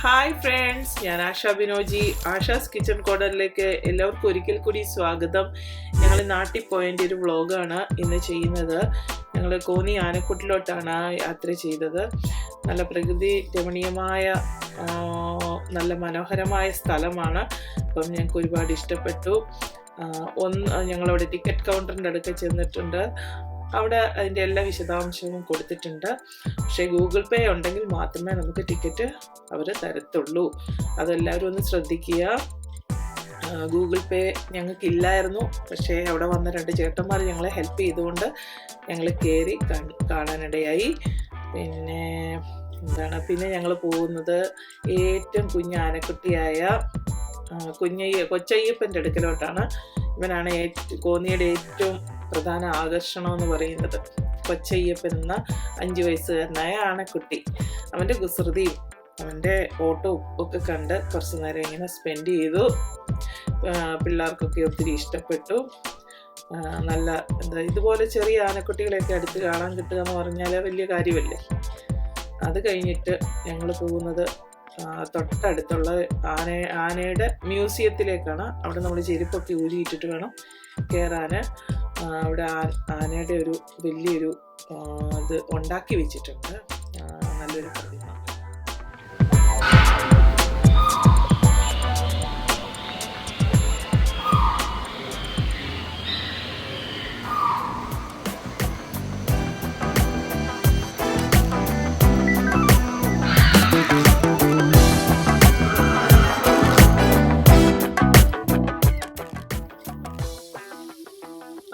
Hi friends ഞാൻ ആശ Binoji Asha's kitchen കോർണറിലേക്ക് എല്ലാവർക്കും ഒരിക്കൽ കൂടി സ്വാഗതം. ഞങ്ങൾ നാട്ടിൽ പോയതിന്റെ ഒരു വ്ളോഗാണ് ഇന്ന് ചെയ്യുന്നത്. ഞങ്ങൾ കോന്നി ആനക്കുട്ടിലോട്ടാണ് യാത്ര ചെയ്തത്. നല്ല പ്രകൃതി രമണീയമായ നല്ല മനോഹരമായ സ്ഥലമാണ്. അപ്പം ഞങ്ങൾക്ക് ഒരുപാട് ഇഷ്ടപ്പെട്ടു. ഒന്ന് ഞങ്ങളവിടെ ടിക്കറ്റ് കൗണ്ടറിന്റെ അടുത്ത് ചെന്നിട്ടുണ്ട്. അവിടെ അതിന്റെ എല്ലാ വിശദാംശങ്ങളും കൊടുത്തിട്ടുണ്ട്. പക്ഷേ ഗൂഗിൾ പേ ഉണ്ടെങ്കിൽ മാത്രമേ നമുക്ക് ടിക്കറ്റ് അവർ തരത്തുള്ളൂ. അതെല്ലാവരും ഒന്ന് ശ്രദ്ധിക്കുക. ഗൂഗിൾ പേ ഞങ്ങൾക്കില്ലായിരുന്നു. പക്ഷേ അവിടെ വന്ന രണ്ട് ചേട്ടന്മാർ ഞങ്ങളെ ഹെൽപ്പ് ചെയ്തുകൊണ്ട് ഞങ്ങൾ കയറി കാണ്- കാണാനിടയായി. പിന്നെ എന്താണ്? പിന്നെ ഞങ്ങൾ പോകുന്നത് ഏറ്റവും കുഞ്ഞ് ആനക്കുട്ടിയായ കുഞ്ഞയ്യ കൊച്ചയ്യപ്പന്റെ അടുക്കലോട്ടാണ്. ഇവനാണ് കോന്നിയുടെ ഏറ്റവും പ്രധാന ആകർഷണം എന്ന് പറയുന്നത്. കൊച്ചയ്യപ്പൻ എന്ന അഞ്ചു വയസ്സുകാരനായ ആണക്കുട്ടി അവന്റെ കുസൃതിയും അവന്റെ ഓട്ടവും ഒക്കെ കണ്ട് കുറച്ച് നേരം ഇങ്ങനെ സ്പെൻഡ് ചെയ്തു. പിള്ളേർക്കൊക്കെ ഒത്തിരി ഇഷ്ടപ്പെട്ടു. നല്ല എന്താ ഇതുപോലെ ചെറിയ ആനക്കുട്ടികളെയൊക്കെ അടുത്ത് കാണാൻ കിട്ടുക എന്ന് പറഞ്ഞാൽ വലിയ കാര്യമല്ലേ? അത് കഴിഞ്ഞിട്ട് ഞങ്ങൾ പോകുന്നത് തൊട്ടടുത്തുള്ള ആന ആനയുടെ മ്യൂസിയത്തിലേക്കാണ് അവിടെ നമ്മൾ ചെരുപ്പൊക്കെ ഊരിയിട്ടിട്ട് വേണം കയറാൻ അവിടെ ആനയുടെ ഒരു വലിയൊരു ഇത് ഉണ്ടാക്കി വെച്ചിട്ടുണ്ട്. നല്ലൊരു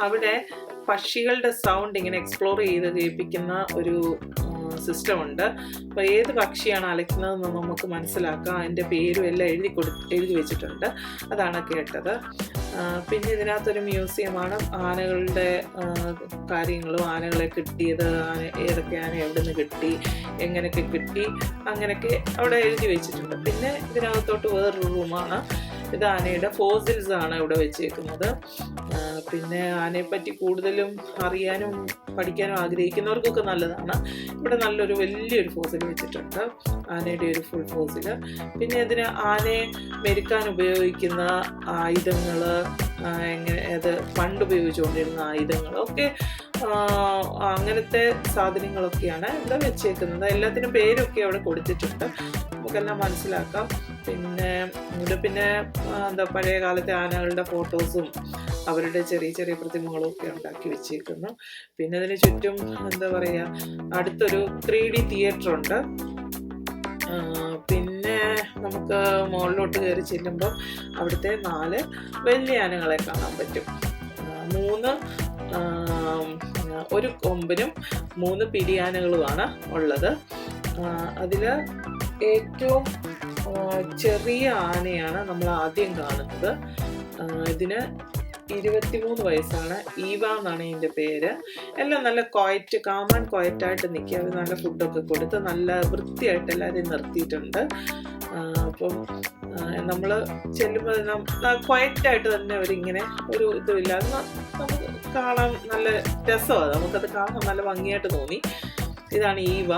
അവിടെ പക്ഷികളുടെ സൗണ്ട് ഇങ്ങനെ എക്സ്പ്ലോർ ചെയ്ത് കേൾപ്പിക്കുന്ന ഒരു സിസ്റ്റം ഉണ്ട്. അപ്പോൾ ഏത് പക്ഷിയാണ് അലയ്ക്കുന്നതെന്ന് നമുക്ക് മനസ്സിലാക്കാം. അതിന്റെ പേരും എല്ലാം എഴുതി കൊടു എഴുതി വെച്ചിട്ടുണ്ട്. അതാണ് കേട്ടത്. പിന്നെ ഇതിനകത്തൊരു മ്യൂസിയമാണ്. ആനകളുടെ കാര്യങ്ങളും ആനകളെ കിട്ടിയത് ആന ഏതൊക്കെ ആന എവിടെ നിന്ന് കിട്ടി എങ്ങനെയൊക്കെ കിട്ടി അങ്ങനെയൊക്കെ അവിടെ എഴുതി വെച്ചിട്ടുണ്ട്. പിന്നെ ഇതിനകത്തോട്ട് വേറൊരു റൂമാണ് ഇത് ആനയുടെ ഫോസിൽസ് ആണ് ഇവിടെ വെച്ചേക്കുന്നത്. പിന്നെ ആനയെപ്പറ്റി കൂടുതലും അറിയാനും പഠിക്കാനും ആഗ്രഹിക്കുന്നവർക്കൊക്കെ നല്ലതാണ്. ഇവിടെ നല്ലൊരു വലിയൊരു ഫോസിൽ വെച്ചിട്ടുണ്ട്. ആനയുടെ ഒരു ഫുൾ ഫോസിൽ പിന്നെ ഇതിന് ആനയെ മെരുക്കാൻ ഉപയോഗിക്കുന്ന ആയുധങ്ങൾ എങ്ങനെ അത് പണ്ട് ഉപയോഗിച്ചുകൊണ്ടിരുന്ന ആയുധങ്ങളൊക്കെ ഒക്കെ അങ്ങനത്തെ സാധനങ്ങളൊക്കെയാണ് ഇവിടെ വെച്ചേക്കുന്നത്. എല്ലാത്തിനും പേരൊക്കെ അവിടെ കൊടുത്തിട്ടുണ്ട്. നമുക്കെല്ലാം മനസ്സിലാക്കാം. പിന്നെ ഇവിടെ പിന്നെ എന്താ പഴയ കാലത്തെ ആനകളുടെ ഫോട്ടോസും അവരുടെ ചെറിയ ചെറിയ പ്രതിമകളും ഒക്കെ ഉണ്ടാക്കി വെച്ചേക്കുന്നു പിന്നെ അതിന് ചുറ്റും എന്താ പറയുക അടുത്തൊരു ത്രീ ഡി തിയേറ്റർ ഉണ്ട് പിന്നെ നമുക്ക് മുകളിലോട്ട് കയറി ചെല്ലുമ്പോൾ അവിടുത്തെ നാല് വലിയ ആനകളെ കാണാൻ പറ്റും. മൂന്ന് ഒരു കൊമ്പിനും മൂന്ന് പിരിയാനകളുമാണ് ഉള്ളത്. അതിൽ ഏറ്റവും ചെറിയ ആനയാണ് നമ്മൾ ആദ്യം കാണുന്നത്. ഇതിന് ഇരുപത്തിമൂന്ന് വയസ്സാണ്. ഈവ എന്നാണ് ഇതിന്റെ പേര്. എല്ലാം നല്ല ക്വയറ്റ് കാമൻ ക്വയറ്റായിട്ട് നിൽക്കുക. അവർ നല്ല ഫുഡൊക്കെ കൊടുത്ത് നല്ല വൃത്തിയായിട്ട് എല്ലാവരെയും നിർത്തിയിട്ടുണ്ട്. അപ്പം നമ്മൾ ചെല്ലുമ്പോൾ ക്വയറ്റായിട്ട് തന്നെ അവരിങ്ങനെ ഒരു ഇതുമില്ലാതെ നമുക്ക് കാണാൻ നല്ല രസമാണ്. നമുക്കത് കാണാൻ നല്ല ഭംഗിയായിട്ട് തോന്നി. ഇതാണ് ഈവ.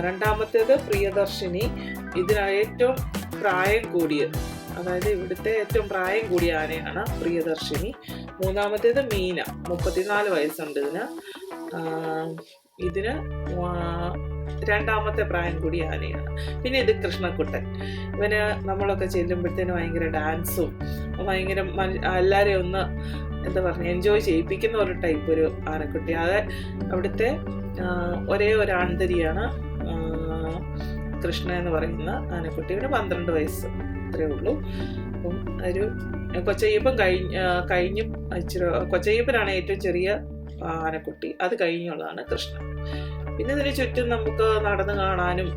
രണ്ടാമത്തേത് പ്രിയദർശിനി. ഇതിന് ഏറ്റവും പ്രായം കൂടിയ അതായത് ഇവിടുത്തെ ഏറ്റവും പ്രായം കൂടിയ ആനയാണ് പ്രിയദർശിനി. മൂന്നാമത്തേത് മീന. മുപ്പത്തിനാല് വയസ്സുണ്ട് ഇതിന്. ഇതിന് രണ്ടാമത്തെ പ്രായം കൂടി ആനയാണ്. പിന്നെ ഇത് കൃഷ്ണക്കുട്ടൻ. ഇവന് നമ്മളൊക്കെ ചെല്ലുമ്പോഴത്തേന് ഭയങ്കര ഡാൻസും ഭയങ്കര എല്ലാവരെയും ഒന്ന് എന്താ പറയുക എൻജോയ് ചെയ്യിപ്പിക്കുന്ന ഒരു ടൈപ്പ് ഒരു ആനക്കുട്ടി. അത് അവിടുത്തെ ഒരേ ഒരു ആൺതരിയാണ്. ആ, കൃഷ്ണ എന്ന് പറയുന്ന ആനക്കുട്ടിയുടെ പന്ത്രണ്ട് വയസ്സ്. അത്രേ ഉള്ളൂ. അപ്പം ഒരു കൊച്ചയ്യപ്പൻ കഴിഞ്ഞ കഴിഞ്ഞും ഇച്ചിരി കൊച്ചയ്യപ്പനാണ് ഏറ്റവും ചെറിയ ആനക്കുട്ടി. അത് കഴിഞ്ഞുള്ളതാണ് കൃഷ്ണൻ. പിന്നെ ഇതിന് ചുറ്റും നമുക്ക് നടന്നു കാണാനും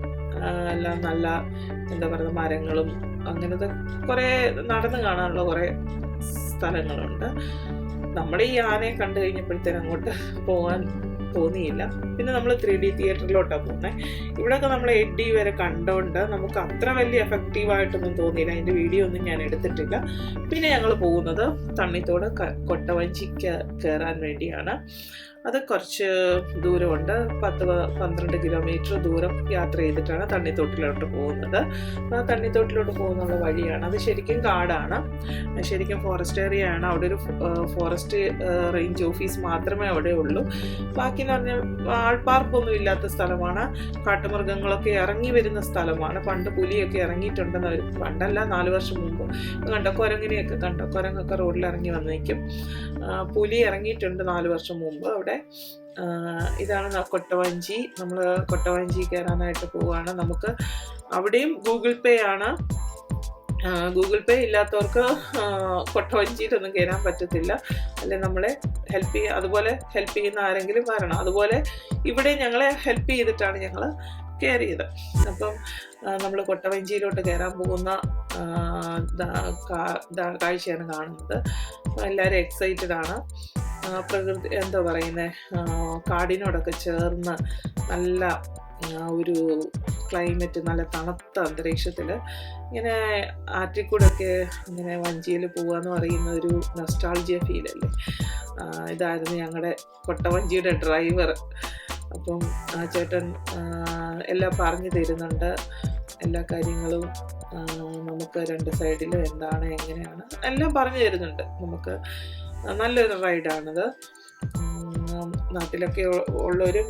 എല്ലാം നല്ല എന്താ പറയുക മരങ്ങളും അങ്ങനത്തെ കുറേ നടന്നു കാണാനുള്ള കുറേ സ്ഥലങ്ങളുണ്ട്. നമ്മുടെ ഈ ആനയെ കണ്ടു കഴിഞ്ഞപ്പോഴത്തേനും അങ്ങോട്ട് പോകാൻ തോന്നിയില്ല. പിന്നെ നമ്മൾ ത്രീ ഡി തിയേറ്ററിലോട്ടാണ് പോകുന്നത് ഇവിടെയൊക്കെ നമ്മൾ എയ്റ്റ് ഡി വരെ കണ്ടുകൊണ്ട് നമുക്ക് അത്ര വലിയ എഫക്റ്റീവായിട്ടൊന്നും തോന്നിയില്ല. അതിന്റെ വീഡിയോ ഒന്നും ഞാൻ എടുത്തിട്ടില്ല. പിന്നെ ഞങ്ങൾ പോകുന്നത് തണ്ണിത്തോട് കൊട്ടവഞ്ചിക്ക് കയറാൻ വേണ്ടിയാണ്. അത് കുറച്ച് ദൂരമുണ്ട്. പത്ത് പന്ത്രണ്ട് കിലോമീറ്റർ ദൂരം യാത്ര ചെയ്തിട്ടാണ് തണ്ണിത്തോട്ടിലോട്ട് പോകുന്നത്. അപ്പോൾ ആ തണ്ണിത്തോട്ടിലോട്ട് പോകുന്നുള്ള വഴിയാണ്. അത് ശരിക്കും കാടാണ്. ശരിക്കും ഫോറസ്റ്റ് ഏരിയ ആണ്. അവിടെ ഒരു ഫോറസ്റ്റ് റേഞ്ച് ഓഫീസ് മാത്രമേ അവിടെ ഉള്ളൂ. ബാക്കി എന്ന് പറഞ്ഞാൽ ആൾപ്പാർക്കൊന്നും ഇല്ലാത്ത സ്ഥലമാണ്. കാട്ടുമൃഗങ്ങളൊക്കെ ഇറങ്ങി വരുന്ന സ്ഥലമാണ്. പണ്ട് പുലിയൊക്കെ ഇറങ്ങിയിട്ടുണ്ടെന്ന് പണ്ടല്ല നാല് വർഷം മുമ്പ് കണ്ടോ? കുരങ്ങിനെയൊക്കെ കണ്ടോ? കുരങ്ങൊക്കെ റോഡിൽ ഇറങ്ങി വന്ന് നിൽക്കും പുലി ഇറങ്ങിയിട്ടുണ്ട് നാല് വർഷം മുമ്പ് അവിടെ. ഇതാണ് കൊട്ടവഞ്ചി. നമ്മൾ കൊട്ടവഞ്ചി കയറാനായിട്ട് പോവുകയാണ്. നമുക്ക് അവിടെയും ഗൂഗിൾ പേ ആണ്. ഗൂഗിൾ പേ ഇല്ലാത്തവർക്ക് കൊട്ടവഞ്ചിയിട്ടൊന്നും കയറാൻ പറ്റത്തില്ല. അല്ലെ നമ്മളെ ഹെൽപ്പ് ചെയ്യുക അതുപോലെ ഹെൽപ്പ് ചെയ്യുന്ന ആരെങ്കിലും വരണം. അതുപോലെ ഇവിടെ ഞങ്ങളെ ഹെൽപ്പ് ചെയ്തിട്ടാണ് ഞങ്ങൾ കയറിയത്. അപ്പം നമ്മൾ കൊട്ടവഞ്ചിയിലോട്ട് കയറാൻ പോകുന്ന കാഴ്ചയാണ് കാണുന്നത്. എല്ലാവരും എക്സൈറ്റഡ് ആണ്. പ്രകൃതി എന്താ പറയുന്നത് കാടിനോടൊക്കെ ചേർന്ന് നല്ല ഒരു ക്ലൈമറ്റ് നല്ല തണുത്ത അന്തരീക്ഷത്തിൽ ഇങ്ങനെ ആറ്റിക്കൂടൊക്കെ ഇങ്ങനെ വഞ്ചിയിൽ പോവാന്ന് പറയുന്ന ഒരു നൊസ്റ്റാൾജിയ ഫീലല്ലേ ഇതായിരുന്നു ഞങ്ങളുടെ കൊട്ടവഞ്ചിയുടെ ഡ്രൈവർ അപ്പം ആ ചേട്ടൻ എല്ലാം പറഞ്ഞു തരുന്നുണ്ട്. എല്ലാ കാര്യങ്ങളും നമുക്ക് രണ്ട് സൈഡിലും എന്താണ് എങ്ങനെയാണ് എല്ലാം പറഞ്ഞു തരുന്നുണ്ട്. നമുക്ക് നല്ലൊരു റൈഡാണിത്. നാട്ടിലൊക്കെ ഉള്ളവരും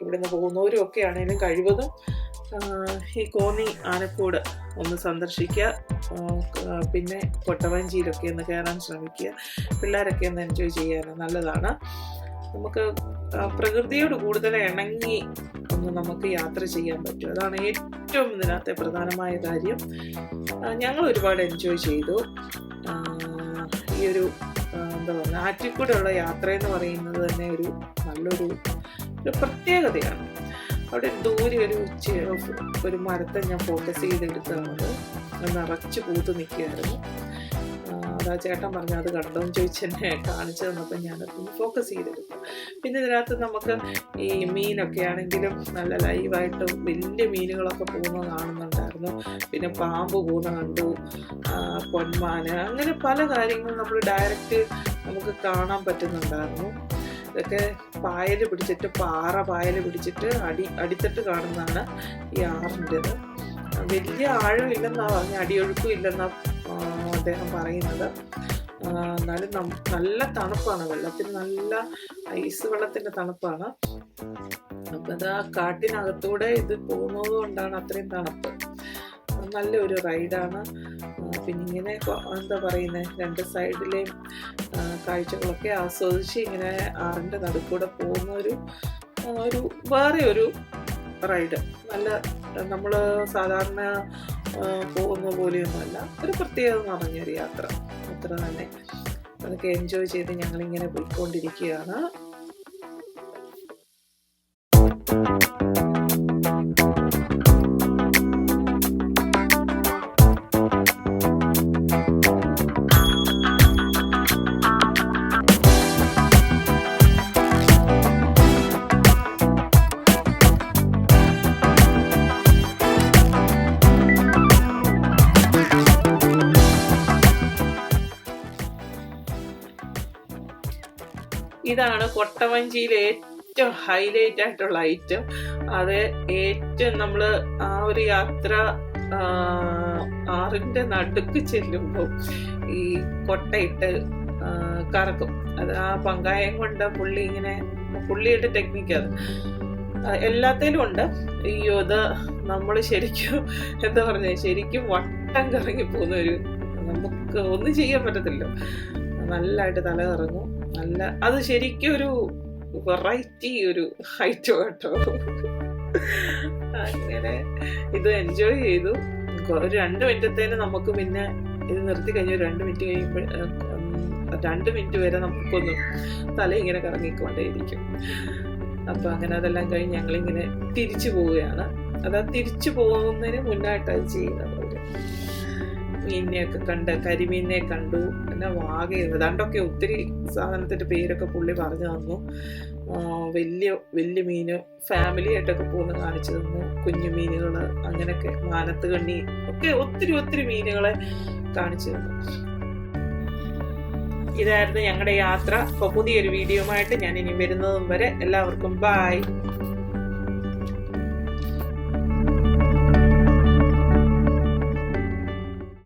ഇവിടുന്ന് പോകുന്നവരും ഒക്കെ ആണെങ്കിലും കഴിവതും ഈ കോന്നി ആനക്കൂട് ഒന്ന് സന്ദർശിക്കുക. പിന്നെ കൊട്ടവഞ്ചിയിലൊക്കെ ഒന്ന് കയറാൻ ശ്രമിക്കുക. പിള്ളേരൊക്കെ ഒന്ന് എൻജോയ് ചെയ്യാൻ നല്ലതാണ്. നമുക്ക് പ്രകൃതിയോട് കൂടുതൽ ഇണങ്ങി ഒന്ന് നമുക്ക് യാത്ര ചെയ്യാൻ പറ്റും. അതാണ് ഏറ്റവും ഇതിനകത്തെ പ്രധാനമായ കാര്യം. ഞങ്ങൾ ഒരുപാട് എൻജോയ് ചെയ്തു. ഈ ഒരു എന്താ പറയുക ആറ്റിക്കൂടെയുള്ള യാത്ര എന്ന് പറയുന്നത് തന്നെ ഒരു നല്ലൊരു ഒരു പ്രത്യേകതയാണ്. അവിടെ ദൂരെ ഒരു ഒരു മരത്തെ ഞാൻ ഫോക്കസ് ചെയ്തെടുത്തത് നിറച്ച് പൂത്ത് നിൽക്കുകയായിരുന്നു. അതാ ചേട്ടൻ പറഞ്ഞു അത് കണ്ടോന്ന് ചോദിച്ച് എന്നെ കാണിച്ചു തന്നപ്പോൾ ഞാൻ ഫോക്കസ് ചെയ്തെടുത്തു പിന്നെ ഇതിനകത്ത് നമുക്ക് ഈ മീനൊക്കെ ആണെങ്കിലും നല്ല ലൈവായിട്ട് വലിയ മീനുകളൊക്കെ പോകുന്നത് കാണുന്നുണ്ടായിരുന്നു. പിന്നെ പാമ്പ് പോകുന്ന കണ്ടു. പൊന്മാന്. അങ്ങനെ പല കാര്യങ്ങളും നമ്മൾ ഡയറക്റ്റ് നമുക്ക് കാണാൻ പറ്റുന്നുണ്ടായിരുന്നു. ഇതൊക്കെ പായൽ പിടിച്ചിട്ട് പാറ പായൽ പിടിച്ചിട്ട് അടി അടിത്തട്ട് കാണുന്നതാണ് ഈ ആറിന്റെത്. വലിയ ആഴം ഇല്ലെന്നാ പറഞ്ഞ അടിയൊഴുക്കും ഇല്ലെന്നാ അദ്ദേഹം പറയുന്നത്. എന്നാലും നല്ല തണുപ്പാണ് വെള്ളത്തിന് നല്ല ഐസ് വെള്ളത്തിന്റെ തണുപ്പാണ്. അപ്പൊ അത് ആ കാട്ടിനകത്തൂടെ ഇത് പോകുന്നത് കൊണ്ടാണ് അത്രയും തണുപ്പ്. നല്ലൊരു റൈഡാണ്. പിന്നെ ഇങ്ങനെ എന്താ പറയുന്നത് രണ്ട് സൈഡിലെയും കാഴ്ചകളൊക്കെ ആസ്വദിച്ച് ഇങ്ങനെ ആറിന്റെ നടുക്കൂടെ പോകുന്ന ഒരു ഒരു വേറെ ഒരു റൈഡ്. നല്ല നമ്മൾ സാധാരണ പോകുന്ന പോലെയൊന്നുമല്ല. ഒരു പ്രത്യേകത നിറഞ്ഞൊരു യാത്ര. അത്ര തന്നെ. അതൊക്കെ എൻജോയ് ചെയ്ത് ഞങ്ങളിങ്ങനെ പോയിക്കൊണ്ടിരിക്കുകയാണ്. ഇതാണ് കൊട്ടവഞ്ചിയിൽ ഏറ്റവും ഹൈലൈറ്റ് ആയിട്ടുള്ള ഐറ്റം അത് ഏറ്റവും നമ്മൾ ആ ഒരു യാത്ര ആറിന്റെ നടുക്ക് ചെല്ലുമ്പോൾ ഈ കൊട്ടയിട്ട് കറക്കും. അത് ആ പങ്കായം കൊണ്ട് പുള്ളി ഇങ്ങനെ പുള്ളിയുടെ ടെക്നിക്ക് അത്. എല്ലാത്തിലും ഉണ്ട്. അയ്യോ ഇത് നമ്മൾ ശരിക്കും എന്താ പറഞ്ഞ ശരിക്കും വട്ടം കറങ്ങി പോകുന്ന ഒരു നമുക്ക് ഒന്നും ചെയ്യാൻ പറ്റത്തില്ല. നല്ലതായിട്ട് തല കറങ്ങും നല്ല അത് ശരിക്കും ഒരു വെറൈറ്റി ഒരു ഹൈറ്റ് കേട്ടോ അങ്ങനെ ഇത് എൻജോയ് ചെയ്തു. ഒരു രണ്ട് മിനിറ്റത്തേന് നമുക്ക് പിന്നെ ഇത് നിർത്തി കഴിഞ്ഞ് രണ്ട് മിനിറ്റ് കഴിയുമ്പോൾ രണ്ട് മിനിറ്റ് വരെ നമുക്കൊന്ന് തല ഇങ്ങനെ കറങ്ങിക്കൊണ്ടേയിരിക്കും. അപ്പൊ അങ്ങനെ അതെല്ലാം കഴിഞ്ഞ് ഞങ്ങളിങ്ങനെ തിരിച്ചു പോവുകയാണ്. അതാ തിരിച്ചു പോകുന്നതിന് മുന്നായിട്ടാണ് ചെയ്യുന്നത് മീനിനെയൊക്കെ കണ്ട് കരിമീനിനെ കണ്ടു. പിന്നെ വാഗ ഏതാണ്ടൊക്കെ ഒത്തിരി സാധനത്തിന്റെ പേരൊക്കെ പുള്ളി പറഞ്ഞു തന്നു. വലിയ വലിയ മീന് ഫാമിലി ആയിട്ടൊക്കെ പോകുന്ന കാണിച്ചു തന്നു. കുഞ്ഞു മീനുകൾ അങ്ങനെയൊക്കെ മാനത്ത് കണ്ണി ഒക്കെ ഒത്തിരി ഒത്തിരി മീനുകളെ കാണിച്ചു തന്നു. ഇതായിരുന്നു ഞങ്ങളുടെ യാത്ര. അപ്പോൾ പുതിയൊരു വീഡിയോ ആയിട്ട് ഞാൻ ഇനി വരുന്നതും വരെ എല്ലാവർക്കും ബായ്